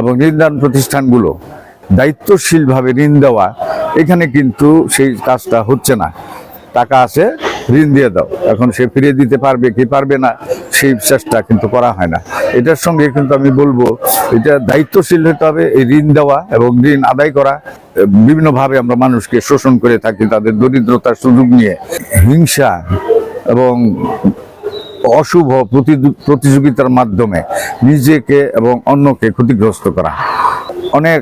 এবং ঋণদান প্রতিষ্ঠানগুলো দায়িত্বশীলভাবে ঋণ দেওয়া, এখানে কিন্তু সেই কাজটা হচ্ছে না। টাকা আছে ঋণ দিয়ে দাও। এখন সে ফিরিয়ে দিতে পারবে কি পারবে না, সেই চেষ্টা কিন্তু করা হয় না। এটার সঙ্গে কিন্তু আমি বলব, এটা দায়িত্বশীল হতে হবে, এই ঋণ দেওয়া এবং ঋণ আদায় করা। বিভিন্নভাবে আমরা মানুষকে শোষণ করে থাকি, তাদের দরিদ্রতার সুযোগ নিয়ে। হিংসা এবং অশুভ প্রতিযোগিতার মাধ্যমে নিজেকে এবং অন্যকে ক্ষতিগ্রস্ত করা। অনেক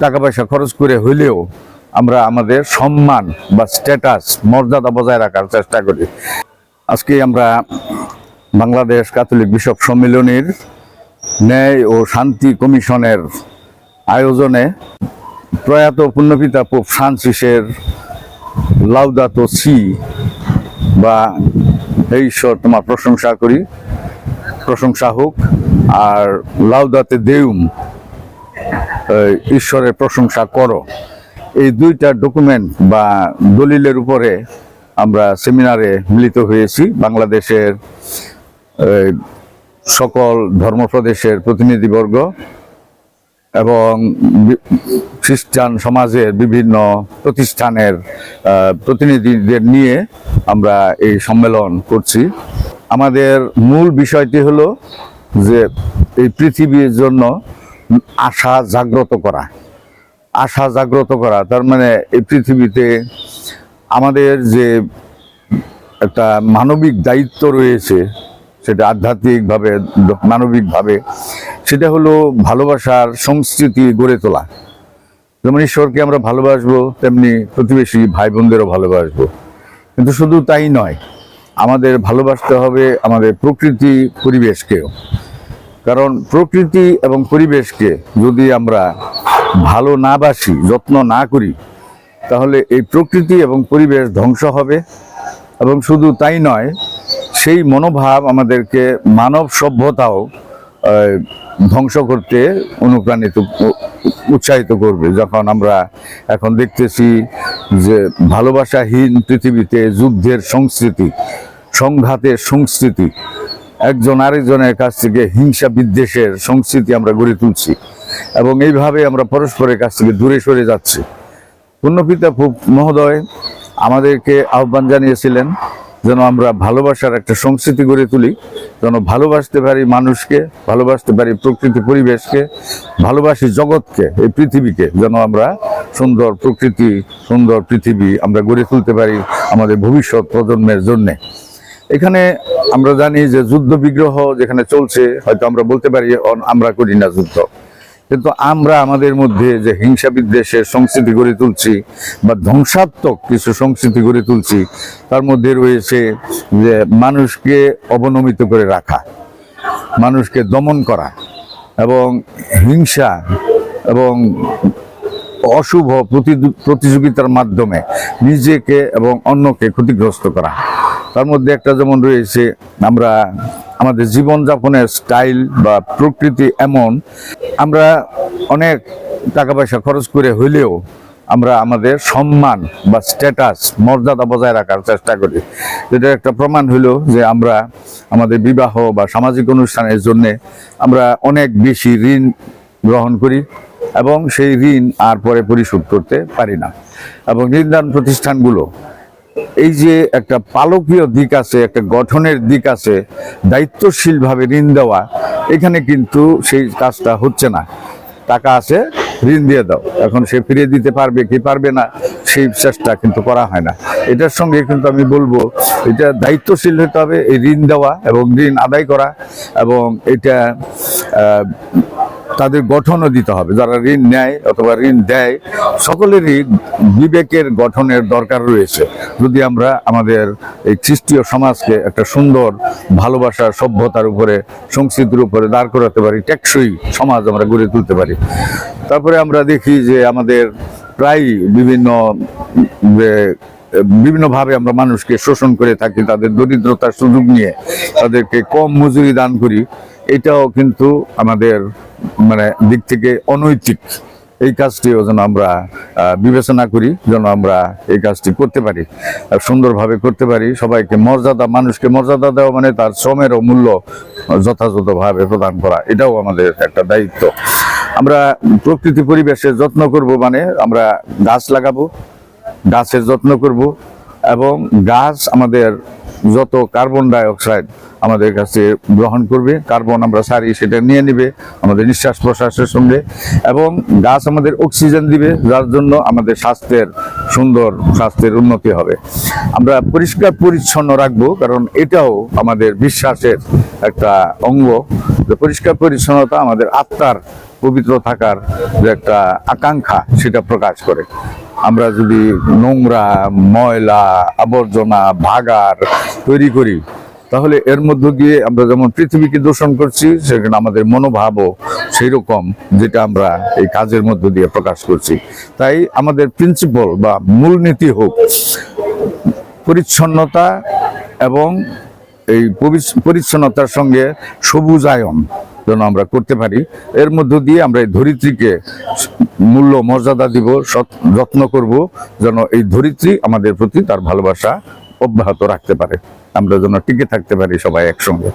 টাকা পয়সা খরচ করে হইলেও আমরা আমাদের সম্মান বা স্ট্যাটাস মর্যাদা বজায় রাখার চেষ্টা করি। আজকে আমরা বাংলাদেশ কাথলিক বিশপ সম্মেলনের ন্যায় ও শান্তি কমিশনের আয়োজনে প্রয়াত পুণ্যপিতা পোপ ফ্রান্সিসের লাউদাতো সি বা এই ঈশ্বর তোমার প্রশংসা করি। প্রশংসা হোক আর লাউদাতে দেউম ঈশ্বরের প্রশংসা করো। এই দুইটা ডকুমেন্ট বা দলিলের উপরে আমরা সেমিনারে মিলিত হয়েছি। বাংলাদেশের সকল ধর্মপ্রদেশের প্রতিনিধিবর্গ এবং খ্রিস্টান সমাজের বিভিন্ন প্রতিষ্ঠানের প্রতিনিধিদের নিয়ে আমরা এই সম্মেলন করছি। আমাদের মূল বিষয়টি হলো যে এই পৃথিবীর জন্য আশা জাগ্রত করা। আশা জাগ্রত করা, তার মানে এই পৃথিবীতে আমাদের যে একটা মানবিক দায়িত্ব রয়েছে, সেটা আধ্যাত্মিকভাবে, মানবিকভাবে সেটা হলো ভালোবাসার সংস্কৃতি গড়ে তোলা। যেমন ঈশ্বরকে আমরা ভালোবাসবো, তেমনি প্রতিবেশী ভাই বোনদেরও ভালোবাসবো। কিন্তু শুধু তাই নয়, আমাদের ভালোবাসতে হবে আমাদের প্রকৃতি পরিবেশকেও। কারণ প্রকৃতি এবং পরিবেশকে যদি আমরা ভালো না বাসি, যত্ন না করি, তাহলে এই প্রকৃতি এবং পরিবেশ ধ্বংস হবে। এবং শুধু তাই নয়, সেই মনোভাব আমাদেরকে মানব সভ্যতাও ধ্বংস করতে অনুপ্রাণিত উৎসাহিত করবে। যখন আমরা এখন দেখতেছি যে ভালোবাসাহীন পৃথিবীতে যুদ্ধের সংস্কৃতি, সংঘাতের সংস্কৃতি, একজন আরেকজনের কাছ থেকে হিংসা বিদ্বেষের সংস্কৃতি আমরা গড়ে তুলছি এবং এইভাবে আমরা পরস্পরের কাছ থেকে দূরে সরে যাচ্ছি। খুব মহোদয় আমাদেরকে আহ্বান জানিয়েছিলেন যেন আমরা ভালোবাসার একটা সংস্কৃতি গড়ে তুলি, যেন ভালোবাসতে পারি মানুষকে, ভালোবাসতে পারি প্রকৃতি পরিবেশকে, ভালোবাসি জগৎকে, এই পৃথিবীকে, যেন আমরা সুন্দর প্রকৃতি, সুন্দর পৃথিবী আমরা গড়ে তুলতে পারি আমাদের ভবিষ্যৎ প্রজন্মের জন্যে। এখানে আমরা জানি যে যুদ্ধ বিগ্রহ যেখানে চলছে, হয়তো আমরা বলতে পারি আমরা করি না যুদ্ধ। কিন্তু আমরা আমাদের মধ্যে যে হিংসা বিদ্বেষের সংস্কৃতি গড়ে তুলছি বা ধ্বংসাত্মক কিছু সংস্কৃতি গড়ে তুলছি, তার মধ্যে রয়েছে যে মানুষকে অবনমিত করে রাখা, মানুষকে দমন করা এবং হিংসা এবং অশুভ প্রতিযোগিতার মাধ্যমে নিজেকে এবং অন্যকে ক্ষতিগ্রস্ত করা। তার মধ্যে একটা যেমন রয়েছে, আমরা আমাদের জীবনযাপনের স্টাইল বা প্রকৃতি এমন, আমরা অনেক টাকা পয়সা খরচ করে হইলেও আমরা আমাদের সম্মান বা স্ট্যাটাস মর্যাদা বজায় রাখার চেষ্টা করি। যেটা একটা প্রমাণ হলো যে আমরা আমাদের বিবাহ বা সামাজিক অনুষ্ঠানের জন্য আমরা অনেক বেশি ঋণ গ্রহণ করি। এবং সেই ঋণ আর পরে পরিশোধ করতে পারি না। এবং ঋণদান প্রতিষ্ঠানগুলো, এই যে একটা পালকীয় দিক আছে, একটা গঠনের দিক আছে, দায়িত্বশীলভাবে ঋণ দেওয়া, এখানে কিন্তু সেই কাজটা হচ্ছে না। টাকা আছে, ঋণ দিয়ে দাও। এখন সে ফিরিয়ে দিতে পারবে কি পারবে না, সেই চেষ্টা কিন্তু করা হয় না। এটার সঙ্গে কিন্তু আমি বলব, এটা দায়িত্বশীল হতে হবে, এই ঋণ দেওয়া এবং ঋণ আদায় করা এবং এটা তাদের গঠনও দিতে হবে। যারা ঋণ নেয় অথবা ঋণ দেয়, সকলেরই বিবেকের গঠনের দরকার রয়েছে। যদি আমরা আমাদের এই খ্রিস্টীয় সমাজকে একটা সুন্দর ভালোবাসা, সভ্যতার উপরে, সংস্কৃতির উপরে দাঁড় করাতে পারি, টেকসই সমাজ আমরা গড়ে তুলতে পারি। তারপরে আমরা দেখি যে আমাদের প্রায় বিভিন্ন বিভিন্নভাবে আমরা মানুষকে শোষণ করে থাকি, তাদের দরিদ্রতার সুযোগ নিয়ে তাদেরকে কম মজুরি দান করি। এটাও কিন্তু আমাদের মানে দিক থেকে অনৈতিক। এই কাজটিও যেন আমরা বিবেচনা করি, যেন আমরা এই কাজটি করতে পারি সুন্দরভাবে করতে পারি। সবাইকে মর্যাদা, মানুষকে মর্যাদা দেওয়া মানে তার শ্রমেরও মূল্য যথাযথভাবে প্রদান করা। এটাও আমাদের একটা দায়িত্ব। আমরা প্রকৃতি পরিবেশের যত্ন করব মানে আমরা গাছ লাগাবো, গাছের যত্ন করব এবং গাছ আমাদের যত কার্বন ডাই অক্সাইড আমাদের কাছে গ্রহণ করবে কার্বন আমরা সারি সেটা নিয়ে নেবে আমাদের নিঃশ্বাস প্রশ্বাসের সঙ্গে এবং গাছ আমাদের অক্সিজেন দিবে, যার জন্য আমাদের স্বাস্থ্যের সুন্দর স্বাস্থ্যের উন্নতি হবে। আমরা পরিষ্কার পরিচ্ছন্ন রাখব, কারণ এটাও আমাদের বিশ্বাসের একটা অঙ্গ। পরিষ্কার পরিচ্ছন্নতা আমাদের আত্মার পবিত্র থাকার যে একটা আকাঙ্ক্ষা, সেটা প্রকাশ করে। আমরা যদি নোংরা, ময়লা, আবর্জনা ভাগার তৈরি করি, তাহলে এর মধ্য দিয়ে আমরা যেমন পৃথিবীকে দূষণ করছি, সেখানে আমাদের মনোভাবও সেই রকম যেটা আমরা এই কাজের মধ্য দিয়ে প্রকাশ করছি। তাই আমাদের প্রিন্সিপাল বা মূলনীতি হোক, পরিচ্ছন্নতা এবং এই পরিচ্ছন্নতার সঙ্গে সবুজায়ন। যেন আমরা করতে পারি। এর মধ্য দিয়ে আমরা এই ধরিত্রীকে মূল্য মর্যাদা দিব যত্ন করব, যেন এই ধরিত্রী আমাদের প্রতি তার ভালোবাসা অব্যাহত রাখতে পারে। আমরা যেন টিকে থাকতে পারি সবাই একসঙ্গে।